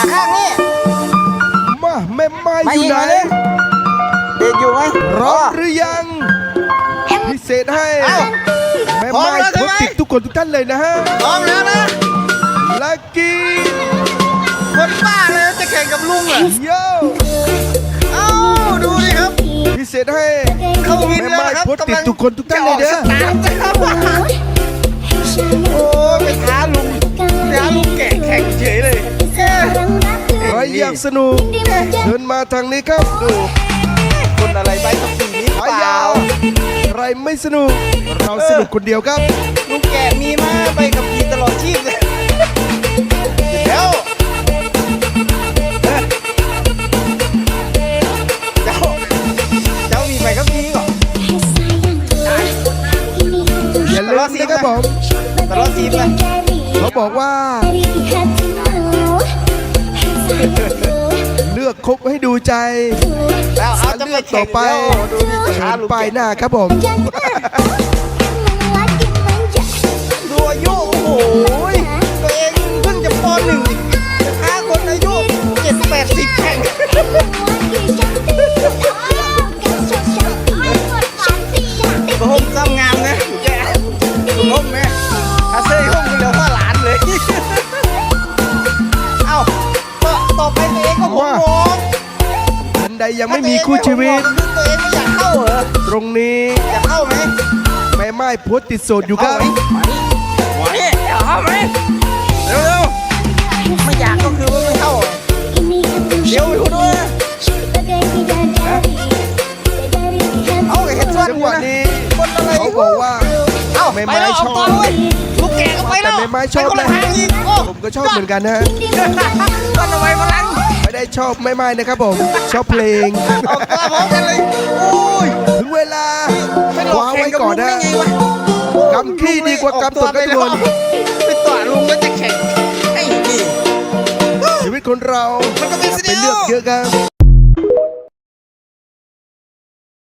ขาข้างนี่มาแม่ไม้มาอยู่อีกไหนมาเลยเด็กอยู่ไหมพร้อมหรือยังพิเศษให้เอ้าแม่พร้อมไม้แล้วใช่โพสไหมต์ติดทุกคนทุกท่านเลยนะฮะพร้อมแล้วนะลักกี้คนบ้าเลยจะแข่งกับลุงเหรอโยเอ้าดูดิครับพิเศษให้เข้าวินแม่แล้วไม้นะครับโพสต์ติดทุกคนทุกท่านเลยจะนะออกสตาร์ทนะครับโอ้ ใครอยากสนุกเดินมาทางนี้ครับดูคนอะไรใบขับขี่นี้ขาเปยาล่าวใครไม่สนุก เราสนุกคนเดียวครับลุงแก่มีมาใบขับขี่ตลอดชีพเลยเดี๋ยวเจ้าเจ้ามีใบขับขี่ก่อนอย่าลืมนะครับผมตลอดชีพนะเขาบอกว่า เลือกคบให้ดูใจแล้วเอาจะเลืไปอกต่แข่องไปแล้วดูดิเชิท้าญลุงไปแก่หน้าครับผม ใดยังไม่มีคู่ชีวิต ตัวเองไม่อยากเข้าเหรอ ตรงนี้อยากเข้าไหมแม่ไม้โพสต์ติดโสดอยู่ครับไหวอยากเข้าไหมเร็วๆไม่อยากก็คือว่าไม่เข้า เดี๋ยวอยู่ด้วยเอาไอ้เห็ดซ่อนจังหวะนี้ คนอะไรเขาบอกว่า เอ้าไม่ไปไม้แล้วชเอาอบ ต่อเลยลูกแก่ก็ไปแล้วแต่ไม่ไม้ชอบปคนละนะทางอีกโอ้ผมก็ชอบเหมือนกันนะฮะกันเอาไว้มาลัง ไม่ได้ชอบไม่ไม้นะครับผม ชอบเพลงเอาตัวพร้อมกันเลยโอ้ยถึงเวลาไม่หลคอกว้าแข่ไว้งกับก่อลุนงได้นะไงวะกำขี้ดีกว่ากำตดกระทวนไปต่อลุงแล้วจะแข่งไอ้นี่ชีวิตคนเรา มันก็เป็นอย่าสิไปเลือกเยอะครับ